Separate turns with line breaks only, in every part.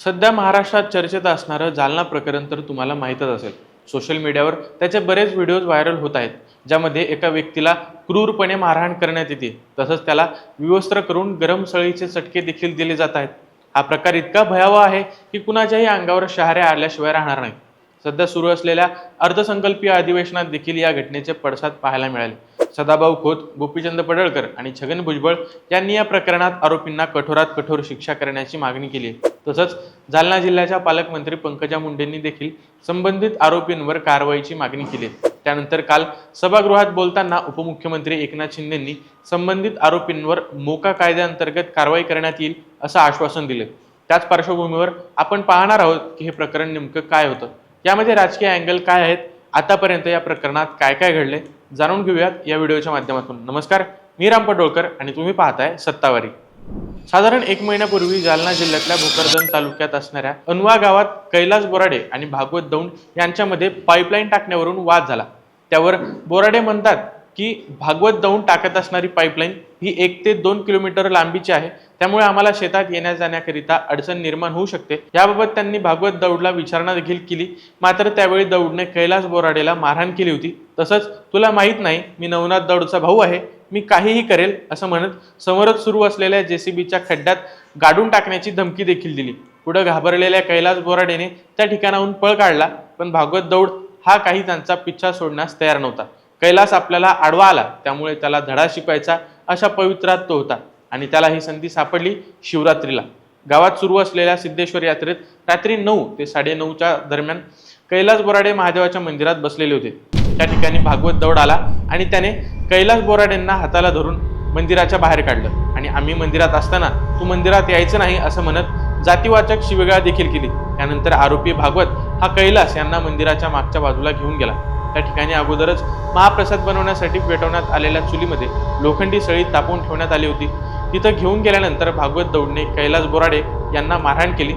सध्या महाराष्ट्रात चर्चेत असणारं जालना प्रकरण तर तुम्हाला माहीतच असेल. सोशल मीडियावर त्याचे बरेच व्हिडिओज व्हायरल होत आहेत. ज्यामध्ये एका व्यक्तीला क्रूरपणे मारहाण करण्यात येते. तसंच त्याला विवस्त्र करून गरम सळीचे चटके देखील दिले जात आहेत. हा प्रकार इतका भयावह आहे की कुणाच्याही अंगावर शहाऱ्या आल्याशिवाय राहणार नाही. सध्या सुरू असलेल्या अर्थसंकल्पीय अधिवेशनात देखील या घटनेचे पडसाद पाहायला मिळाले. सदाभाऊ खोत गोपीचंद पडळकर आणि छगन भुजबळ यांनी या प्रकरणात आरोपींना कठोरात कठोर शिक्षा करण्याची मागणी केली तसंच जालना जिल्ह्याच्या पालकमंत्री पंकजा मुंडेंनी देखील संबंधित आरोपींवर कारवाईची मागणी केली. त्यानंतर काल सभागृहात बोलताना उपमुख्यमंत्री एकनाथ शिंदेंनी संबंधित आरोपींवर मोका कायद्याअंतर्गत कारवाई करण्यात येईल असं आश्वासन दिलं. त्याच पार्श्वभूमीवर आपण पाहणार आहोत की हे प्रकरण नेमकं काय होतं. यामध्ये राजकीय अँगल काय आहेत? आतापर्यंत या प्रकरणात काय काय घडले जाणून घेऊयात या व्हिडिओच्या माध्यमातून. नमस्कार मी राम पडोळकर आणि तुम्ही पाहताय सत्तावारी. साधारण एक महिन्यापूर्वी जालना जिल्ह्यातल्या भोकरदन तालुक्यात असणाऱ्या अनवा गावात कैलास बोराडे आणि भागवत दौंड यांच्यामध्ये पाईपलाईन टाकण्यावरून वाद झाला. त्यावर बोराडे म्हणतात की भागवत दौंड टाकत असणारी पाईपलाईन ही एक ते दोन किलोमीटर लांबीची आहे. त्यामुळे आम्हाला शेतात येण्या जाण्याकरिता अडचण निर्माण होऊ शकते. याबाबत त्यांनी भागवत दौडला विचारणा देखील केली. मात्र त्यावेळी दौडने कैलास बोराडेला मारहाण केली होती. तसंच तुला माहीत नाही मी नवनाथ दौडचा भाऊ आहे. मी काहीही करेल असं म्हणत समोरच सुरू असलेल्या जेसीबीच्या खड्ड्यात गाडून टाकण्याची धमकी देखील दिली. पुढे घाबरलेल्या कैलास बोराडेने त्या ठिकाणाहून पळ काढला पण भागवत दौड हा काही त्यांचा पिच्छा सोडण्यास तयार नव्हता. कैलास आपल्याला आडवा आला त्यामुळे त्याला धडा शिकवायचा अशा पवित्रात तो होता आणि त्याला ही संधी सापडली शिवरात्रीला. गावात सुरू असलेल्या सिद्धेश्वर यात्रेत रात्री नऊ ते साडेनऊच्या दरम्यान कैलास बोराडे महादेवाच्या मंदिरात बसलेले होते. त्या ठिकाणी भागवत दौड आला आणि त्याने कैलास बोराडेंना हाताला धरून मंदिराच्या बाहेर काढलं. आणि आम्ही मंदिरात असताना तू मंदिरात यायचं नाही असं म्हणत जातीवाचक शिवेगाळ देखील केली. त्यानंतर आरोपी भागवत हा कैलास यांना मंदिराच्या मागच्या बाजूला घेऊन गेला. त्या ठिकाणी अगोदरच महाप्रसाद बनवण्यासाठी पेटवण्यात आलेल्या चुलीमध्ये लोखंडी सळी तापवून ठेवण्यात आली होती. तिथं घेऊन गेल्यानंतर भागवत दौडने कैलास बोराडे यांना मारहाण केली.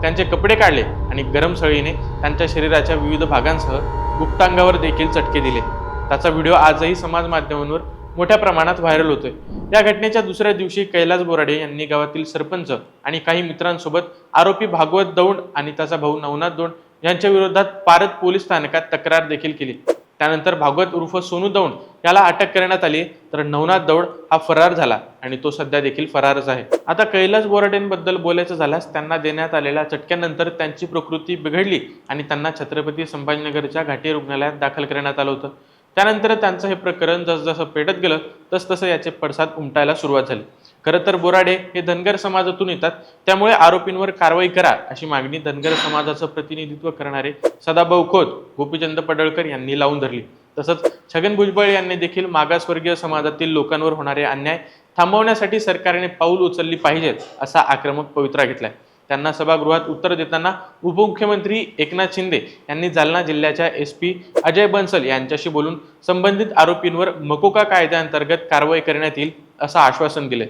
त्यांचे कपडे काढले आणि गरम सळीने त्यांच्या शरीराच्या विविध भागांसह गुप्तांगावर देखील चटके दिले. त्याचा व्हिडिओ आजही समाज माध्यमांवर मोठ्या प्रमाणात व्हायरल होतोय. या घटनेच्या दुसऱ्या दिवशी कैलास बोराडे यांनी गावातील सरपंच आणि काही मित्रांसोबत आरोपी भागवत दौंड आणि त्याचा भाऊ नवनाथ दौंड यांच्या विरोधात पारत पोलीस स्थानकात तक्रार देखील केली. त्यानंतर भागवत उर्फ सोनू दौंड याला अटक करण्यात आली. तर नवनाथ दौड हा फरार झाला आणि तो सध्या देखील फरारच आहे. आता कैलास बोराडेंबद्दल बोलायचं झाल्यास त्यांना देण्यात आलेल्या चटक्यानंतर त्यांची प्रकृती बिघडली आणि त्यांना छत्रपती संभाजीनगरच्या घाटी रुग्णालयात दाखल करण्यात आलं होतं. त्यानंतर त्यांचं हे प्रकरण जसजसं पेटत गेलं तसतसं याचे पडसाद उमटायला सुरुवात झाली. खरं तर बोराडे हे धनगर समाजातून येतात. त्यामुळे आरोपींवर कारवाई करा अशी मागणी धनगर समाजाचं प्रतिनिधित्व करणारे सदाभाऊ खोत गोपीचंद पडळकर यांनी लावून धरली. तसंच छगन भुजबळ यांनी देखील मागासवर्गीय समाजातील लोकांवर होणारे अन्याय थांबवण्यासाठी सरकारने पाऊल उचलली पाहिजेत असा आक्रमक पवित्रा घेतलाय. त्यांना सभागृहात उत्तर देताना उपमुख्यमंत्री एकनाथ शिंदे यांनी जालना जिल्ह्याच्या एस पी अजय बन्सल यांच्याशी बोलून संबंधित आरोपींवर मकोका कायद्याअंतर्गत कारवाई करण्यात येईल असं आश्वासन दिले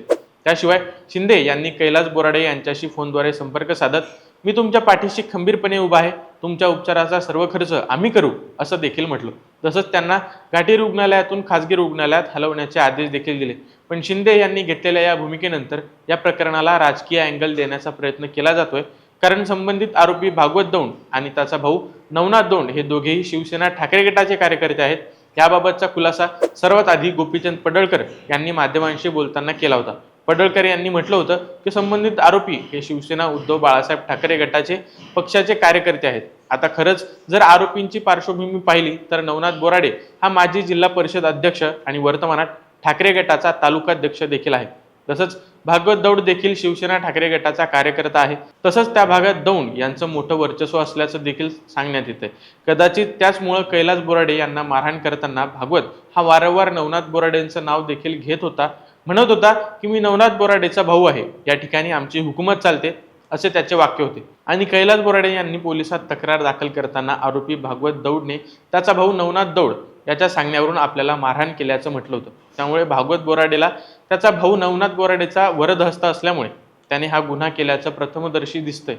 त्याशिवाय शिंदे यांनी कैलास बोराडे यांच्याशी फोनद्वारे संपर्क साधत मी तुमच्या पाठीशी खंबीरपणे उभा आहे. तुमच्या उपचाराचा सर्व खर्च आम्ही करू असं देखील म्हटलं. तसंच त्यांना घाटी रुग्णालयातून खासगी रुग्णालयात हलवण्याचे आदेश देखील दिले. पण शिंदे यांनी घेतलेल्या या भूमिकेनंतर या प्रकरणाला राजकीय अँगल देण्याचा प्रयत्न केला जातोय. कारण संबंधित आरोपी भागवत दौंड आणि त्याचा भाऊ नवनाथ दौंड हे दोघेही शिवसेना ठाकरे गटाचे कार्यकर्ते आहेत. याबाबतचा खुलासा सर्वात आधी गोपीचंद पडळकर यांनी माध्यमांशी बोलताना केला होता. पडळकर यांनी म्हटलं होतं की संबंधित आरोपी हे शिवसेना उद्धव बाळासाहेब ठाकरे गटाचे पक्षाचे कार्यकर्ते आहेत. आता खरंच जर आरोपींची पार्श्वभूमी पाहिली तर नवनाथ बोराडे हा माजी जिल्हा परिषद अध्यक्ष आणि वर्तमानात ठाकरे गटाचा तालुकाध्यक्ष देखील आहे. तसंच भागवत दौड देखील शिवसेना ठाकरे गटाचा कार्यकर्ता आहे. तसंच त्या भागात दौंड यांचं मोठं वर्चस्व असल्याचं देखील सांगण्यात येतंय. कदाचित त्याचमुळं कैलास बोराडे यांना मारहाण करताना भागवत हा वारंवार नवनाथ बोराडेंचं नाव देखील घेत होता म्हणत होता की मी नवनाथ बोराडेचा भाऊ आहे. या ठिकाणी आमची हुकूमत चालते असे त्याचे वाक्य होते. आणि कैलास बोराडे यांनी पोलिसात तक्रार दाखल करताना आरोपी भागवत दौडने त्याचा भाऊ नवनाथ दौड याच्या सांगण्यावरून आपल्याला मारहाण केल्याचं म्हटलं होतं. त्यामुळे भागवत बोराडेला त्याचा भाऊ नवनाथ बोराडेचा वरदहस्त असल्यामुळे त्याने हा गुन्हा केल्याचं प्रथमदर्शी दिसतंय.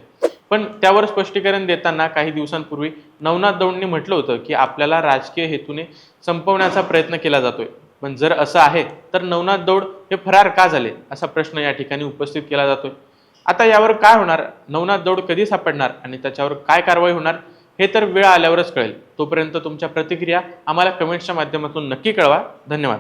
पण त्यावर स्पष्टीकरण देताना काही दिवसांपूर्वी नवनाथ दौडने म्हटलं होतं की आपल्याला राजकीय हेतूने संपवण्याचा प्रयत्न केला जातोय. पण जर असं आहे तर नवनाथ दौड हे फरार का झाले? असा प्रश्न या ठिकाणी उपस्थित केला जातोय. आता यावर काय होणार? नवनाथ दौड कधी सापडणार आणि त्याच्यावर काय कारवाई होणार? हे तर वेळ आल्यावरच कळेल. तोपर्यंत तुमच्या प्रतिक्रिया आम्हाला कमेंट्सच्या माध्यमातून नक्की कळवा. धन्यवाद.